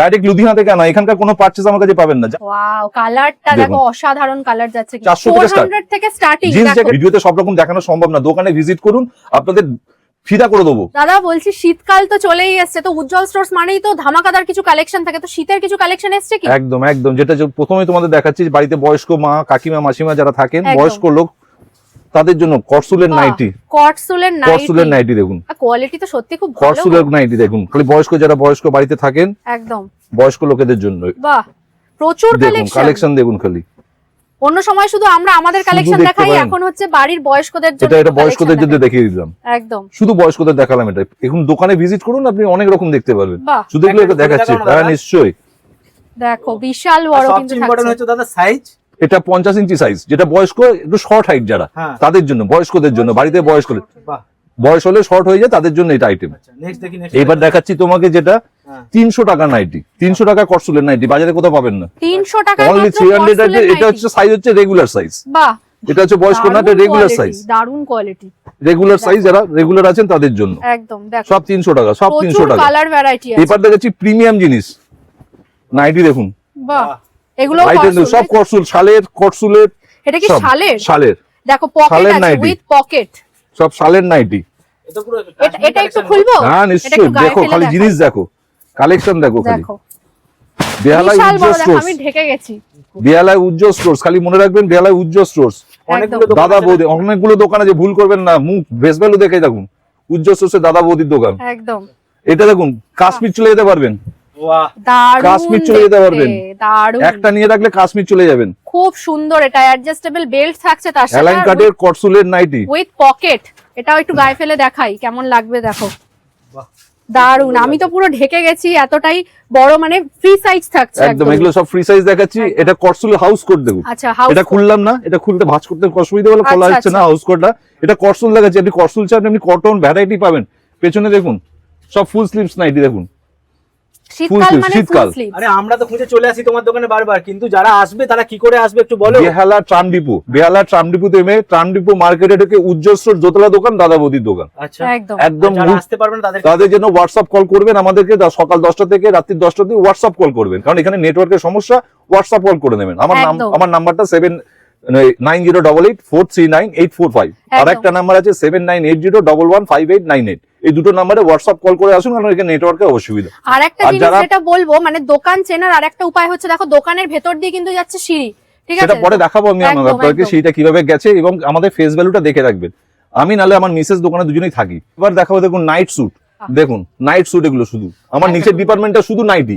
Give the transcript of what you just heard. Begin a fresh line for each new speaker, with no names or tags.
Direct Ludhiana থেকে আনা এখানকার কোনো পার্চেস আমার কাছে পাবেন না।
ওয়াও কালারটা দেখো অসাধারণ কালার যাচ্ছে।
400 থেকে start।
400 থেকে স্টার্টিং
জিন্স জ্যাকেট ভিডিওতে সব রকম দেখানো সম্ভব না। দোকানে ভিজিট করুন আপনাদের ফিদা করে দেবো।
দাদা বলছি শীতকাল তো চলেই এসছে তো উজ্জ্বল স্টোর্স মানেই তো ধামাকাদার কিছু কালেকশন থাকে। তো শীতের কিছু কালেকশন এসছে কি?
একদম একদম। যেটা প্রথমে তোমাদের দেখাচ্ছি বাড়িতে বয়স্ক মা কাকিমা মাসিমা যারা থাকেন বয়স্ক লোক তাদের জন্য করসুলের নাইটি। করসুলের
নাইটি।
নাইটি দেখুন।
কোয়ালিটি তো সত্যি খুব ভালো
করসুলের নাইটি দেখুন। খালি বয়স্ক যারা বয়স্ক বাড়িতে থাকেন
একদম।
বয়স্ক লোকেদের জন্য।
বাহ প্রচুর কালেকশন
কালেকশন দেখুন খালি।
অন্য সময় শুধু আমরা আমাদের কালেকশন দেখাই এখন হচ্ছে বাড়ির বয়স্কদের জন্য
এটা এটা বয়স্কদের জন্য দেখিয়ে দিলাম।
একদম।
শুধু বয়স্কদের দেখালাম এটা। এখন দোকানে ভিজিট করুন আপনি অনেক রকম দেখতে পারবেন। শুধু এগুলো দেখাচ্ছি। হ্যাঁ
দাদা।
নিশ্চয়ই।
দেখো বিশাল বড় কিন্তু
সবচেয়ে ইম্পর্টেন্ট
থাকছে।
হচ্ছে দাদা সাইজ
এটা পঞ্চাশ ইঞ্চি সাইজ যেটা বয়স্ক একটু শর্ট হাইট যারা
হ্যাঁ।
তাদের জন্য বয়স্কদের জন্য বাড়িতে বয়স্ক বয়স হলে শর্ট হয়ে যায় তাদের জন্য এটা আইটেম
আচ্ছা নেক্সট দেখি নেক্সট
এবার দেখাচ্ছি তোমাকে যেটা
হ্যাঁ।
তিনশো টাকা নাইটি তিনশো টাকা করসুলের নাইটি বাজারে কোথাও পাবেন না।
তিনশো টাকা
অনলি থ্রি হান্ড্রেড এটা হচ্ছে সাইজ হচ্ছে রেগুলার সাইজ এটা হচ্ছে বয়স্ক না এটা রেগুলার সাইজ
দারুণ কোয়ালিটি
রেগুলার সাইজ যারা রেগুলার আছেন তাদের জন্য।
একদম দেখো।
সব তিনশো টাকা সব তিনশো
প্রচুর
টাকা।
কালার ভ্যারাইটি আছে।
এবার দেখাচ্ছি প্রিমিয়াম জিনিস। নাইটি দেখুন।
বাহ। এগুলো
সব করসুল শালের করসুলের
এটা কি শালের?
শালের।
দেখো পকেট আছে উইথ পকেট
সব শালের নাইটি।
এটা
একটু খুলবো?
হ্যাঁ নিশ্চয়ই। দেখো খালি জিনিস দেখো। কালেকশন দেখো খালি।
দেখো।
উজ্জ্বল
বড় দেখো
স্টোর্স
আমি ঢেকে গেছি।
বেহালায় উজ্জ্বল স্টোর্স খালি মনে রাখবেন উজ্জ্বল স্টোর্স
অনেকগুলো দোকান
দাদা
আছে
বৌদি অনেকগুলো দোকান আছে ভুল করবেন না। মুখ বেশ ভ্যালু দেখে দেখুন। উজ্জ্বল স্টোর্সের দাদা বৌদির দোকান।
একদম।
এটা দেখুন কাশ্মীর চলে যেতে পারবেন। কাশ্মীর চলে যেতে পারবেন। একটা নিয়ে রাখলে কাশ্মীর চলে যাবেন।
খুব সুন্দর এটা অ্যাডজাস্টেবল বেল্ট থাকছে তার
অ্যালাইন কাটের করসুলের নাইটি
উইথ পকেট এটাও একটু গায়ে ফেলে দেখাই কেমন লাগবে দেখো। দারুণ আমি তো পুরো ঢেকে গেছি এতটাই বড় মানে ফ্রি সাইজ থাকছে
একদম এগুলো সব ফ্রি সাইজ দেখাচ্ছি। এটা করসুলের হাউস দেখুন
আচ্ছা
এটা খুললাম না এটা খুলতে ভাঁজ করতে অসুবিধা হলে খোলা
আচ্ছা,
যাচ্ছে না হাউস কোডটা এটা করসুল দেখাচ্ছি আপনি করসুল চান আপনি কটন ভ্যারাইটি পাবেন। পেছনে দেখুন সব ফুল স্লিভস নাইটি দেখুন।
শীতকাল মানে
শীতকাল।
আরে আমরা তো খুঁজে চলে আসি তোমার দোকানে বারবার কিন্তু যারা আসবে তারা কি করে আসবে একটু বলো?
Behala tram depot Behala tram ডিপোতে নেমে ট্রাম ডিপো মার্কেটে ঢুকে উজ্জ্বল স্টোর দোতলা দোকান দাদা বৌদির দোকান।
আচ্ছা।
একদম।
একদম
আসতে পারবে না তাদের
তাদের জন্য হোয়াটসঅ্যাপ কল করবেন আমাদেরকে সকাল দশটা থেকে রাত্রি দশটা থেকে হোয়াটসঅ্যাপ কল করবেন। কারণ এখানে নেটওয়ার্কের সমস্যা হোয়াটসঅ্যাপ কল করে নেবেন। আমার নাম আমার নাম্বারটা seven nine zero double eight four three nine eight four five আর একটা নাম্বার আছে seven nine eight zero double one five eight nine eight এই দুটো নাম্বারে হোয়াটসঅ্যাপ কল করে আসুন কারণ এখানে নেটওয়ার্কের অসুবিধা।
আর একটা জিনিস যেটা বলব মানে দোকান চেনার আর একটা উপায় হচ্ছে দেখো দোকানের ভেতর দিয়ে কিন্তু যাচ্ছে সিঁড়ি ঠিক
সেটা পরে দেখাবো আমি
একদম।
সেইটা কীভাবে গেছে এবং আমাদের ফেস ভ্যালুটা দেখে রাখবেন। আমি নালে আমার মিসেস দোকানে দুজনেই থাকি। এবার দেখাবো দেখুন নাইট স্যুট দেখুন নাইট স্যুট এগুলো শুধু। আমার নিচের ডিপার্টমেন্টটা শুধু নাইটি